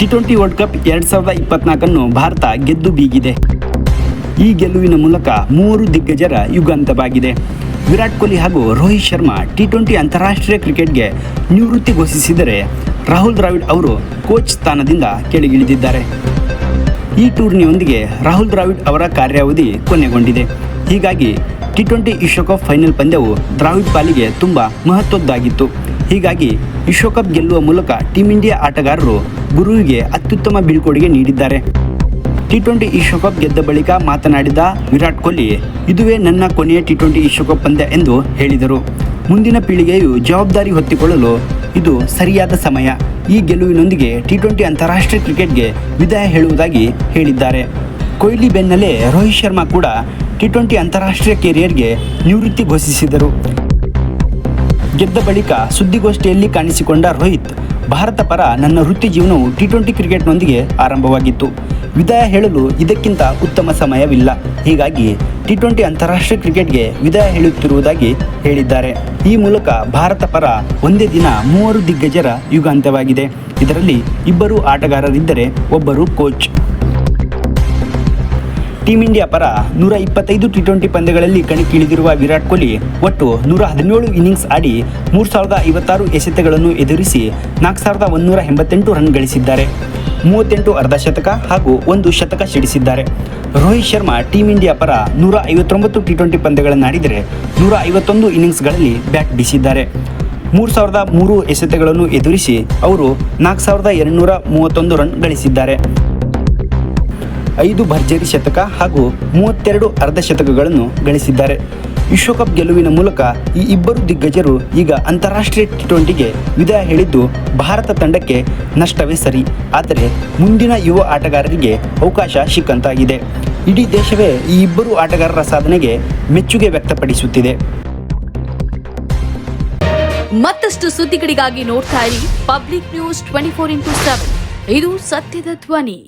T twenty world cup ಎರಡ್ ಸಾವಿರದ ಇಪ್ಪತ್ನಾಲ್ಕನ್ನು ಭಾರತ ಗೆದ್ದು ಬೀಗಿದೆ. ಈ ಗೆಲುವಿನ ಮೂಲಕ ಮೂವರು ದಿಗ್ಗಜರ ಯುಗಾಂತವಾಗಿದೆ. ವಿರಾಟ್ ಕೊಹ್ಲಿ ಹಾಗೂ ರೋಹಿತ್ ಶರ್ಮಾ ಟಿ ಟ್ವೆಂಟಿ ಅಂತಾರಾಷ್ಟ್ರೀಯ ಕ್ರಿಕೆಟ್ಗೆ ನಿವೃತ್ತಿ ಘೋಷಿಸಿದರೆ ರಾಹುಲ್ ದ್ರಾವಿಡ್ ಅವರು ಕೋಚ್ ಸ್ಥಾನದಿಂದ ಕೆಳಗಿಳಿದಿದ್ದಾರೆ. ಈ ಟೂರ್ನಿಯೊಂದಿಗೆ ರಾಹುಲ್ ದ್ರಾವಿಡ್ ಅವರ ಕಾರ್ಯಾವಧಿ ಕೊನೆಗೊಂಡಿದೆ. ಹೀಗಾಗಿ ಟಿ ಟ್ವೆಂಟಿ ವಿಶ್ವಕಪ್ ಫೈನಲ್ ಪಂದ್ಯವು ದ್ರಾವಿಡ್ ಪಾಲಿಗೆ ತುಂಬ ಮಹತ್ವದ್ದಾಗಿತ್ತು. ಹೀಗಾಗಿ ವಿಶ್ವಕಪ್ ಗೆಲ್ಲುವ ಮೂಲಕ ಟೀಂ ಇಂಡಿಯಾ ಆಟಗಾರರು ಗುರುವಿಗೆ ಅತ್ಯುತ್ತಮ ಬೀಳ್ಕೊಡುಗೆ ನೀಡಿದ್ದಾರೆ. ಟಿ ಟ್ವೆಂಟಿ ವಿಶ್ವಕಪ್ ಗೆದ್ದ ಬಳಿಕ ಮಾತನಾಡಿದ ವಿರಾಟ್ ಕೊಹ್ಲಿ, ಇದುವೇ ನನ್ನ ಕೊನೆಯ ಟಿ ಟ್ವೆಂಟಿ ವಿಶ್ವಕಪ್ ಪಂದ್ಯ ಎಂದು ಹೇಳಿದರು. ಮುಂದಿನ ಪೀಳಿಗೆಯು ಜವಾಬ್ದಾರಿ ಹೊತ್ತಿಕೊಳ್ಳಲು ಇದು ಸರಿಯಾದ ಸಮಯ. ಈ ಗೆಲುವಿನೊಂದಿಗೆ ಟಿ ಟ್ವೆಂಟಿ ಅಂತಾರಾಷ್ಟ್ರೀಯ ಕ್ರಿಕೆಟ್ಗೆ ವಿದಾಯ ಹೇಳುವುದಾಗಿ ಹೇಳಿದ್ದಾರೆ. ಕೊಹ್ಲಿ ಬೆನ್ನಲ್ಲೇ ರೋಹಿತ್ ಶರ್ಮಾ ಕೂಡ ಟಿ ಟ್ವೆಂಟಿ ಅಂತಾರಾಷ್ಟ್ರೀಯ ಕೆರಿಯರ್ಗೆ ನಿವೃತ್ತಿ ಘೋಷಿಸಿದರು. ಗೆದ್ದ ಬಳಿಕ ಸುದ್ದಿಗೋಷ್ಠಿಯಲ್ಲಿ ಕಾಣಿಸಿಕೊಂಡ ರೋಹಿತ್ ಭಾರತ ಪರ ನನ್ನ ವೃತ್ತಿ ಜೀವನವು ಟಿ ಟ್ವೆಂಟಿ ಕ್ರಿಕೆಟ್ನೊಂದಿಗೆ ಆರಂಭವಾಗಿತ್ತು. ವಿದಾಯ ಹೇಳಲು ಇದಕ್ಕಿಂತ ಉತ್ತಮ ಸಮಯವಿಲ್ಲ. ಹೀಗಾಗಿ ಟಿ ಟ್ವೆಂಟಿ ಅಂತಾರಾಷ್ಟ್ರೀಯ ಕ್ರಿಕೆಟ್ಗೆ ವಿದಾಯ ಹೇಳುತ್ತಿರುವುದಾಗಿ ಹೇಳಿದ್ದಾರೆ. ಈ ಮೂಲಕ ಭಾರತ ಪರ ಒಂದೇ ದಿನ ಮೂವರು ದಿಗ್ಗಜರ ಯುಗಾಂತ್ಯವಾಗಿದೆ. ಇದರಲ್ಲಿ ಇಬ್ಬರು ಆಟಗಾರರಿದ್ದರೆ ಒಬ್ಬರು ಕೋಚ್ ಟೀಂ ಇಂಡಿಯಾ ಪರ ನೂರ ಇಪ್ಪತ್ತೈದು ಟಿ ಟ್ವೆಂಟಿ ಪಂದ್ಯಗಳಲ್ಲಿ ಕಣಕ್ಕಿಳಿದಿರುವ ವಿರಾಟ್ ಕೊಹ್ಲಿ ಒಟ್ಟು ನೂರ ಹದಿನೇಳು ಇನ್ನಿಂಗ್ಸ್ ಆಡಿ ಮೂರು ಸಾವಿರದ ಐವತ್ತಾರು ಎಸೆತಗಳನ್ನು ಎದುರಿಸಿ ನಾಲ್ಕು ಸಾವಿರದ ಒಂದೂರ ಎಂಬತ್ತೆಂಟು ರನ್ ಗಳಿಸಿದ್ದಾರೆ. ಮೂವತ್ತೆಂಟು ಅರ್ಧಶತಕ ಹಾಗೂ ಒಂದು ಶತಕ ಸಿಡಿಸಿದ್ದಾರೆ. ರೋಹಿತ್ ಶರ್ಮಾ ಟೀಂ ಇಂಡಿಯಾ ಪರ ನೂರ ಐವತ್ತೊಂಬತ್ತು ಟಿ ಟ್ವೆಂಟಿ ಪಂದ್ಯಗಳನ್ನಾಡಿದರೆ ನೂರ ಐವತ್ತೊಂದು ಇನ್ನಿಂಗ್ಸ್ಗಳಲ್ಲಿ ಬ್ಯಾಟ್ ಬೀಸಿದ್ದಾರೆ. ಮೂರು ಸಾವಿರದ ಮೂರು ಎಸೆತಗಳನ್ನು ಎದುರಿಸಿ ಅವರು ನಾಲ್ಕು ಸಾವಿರದ ಎರಡುನೂರ ಮೂವತ್ತೊಂದು ರನ್ ಗಳಿಸಿದ್ದಾರೆ. ಐದು ಭರ್ಜರಿ ಶತಕ ಹಾಗೂ ಮೂವತ್ತೆರಡು ಅರ್ಧ ಶತಕಗಳನ್ನು ಗಳಿಸಿದ್ದಾರೆ ವಿಶ್ವಕಪ್ ಗೆಲುವಿನ ಮೂಲಕ ಈ ಇಬ್ಬರು ದಿಗ್ಗಜರು ಈಗ ಅಂತಾರಾಷ್ಟ್ರೀಯ ಟಿ ಟ್ವೆಂಟಿಗೆ ವಿದಾಯ ಹೇಳಿದ್ದು ಭಾರತ ತಂಡಕ್ಕೆ ನಷ್ಟವೇ ಸರಿ. ಆದರೆ ಮುಂದಿನ ಯುವ ಆಟಗಾರರಿಗೆ ಅವಕಾಶ ಸಿಕ್ಕಂತಾಗಿದೆ. ಇಡೀ ದೇಶವೇ ಈ ಇಬ್ಬರು ಆಟಗಾರರ ಸಾಧನೆಗೆ ಮೆಚ್ಚುಗೆ ವ್ಯಕ್ತಪಡಿಸುತ್ತಿದೆ. ಮತ್ತಷ್ಟು ಸುದ್ದಿಗಳಿಗಾಗಿ ನೋಡ್ತಾ ಇರಿ Public News twenty four into seven. ಇದು ಸತ್ಯದ ಧ್ವನಿ.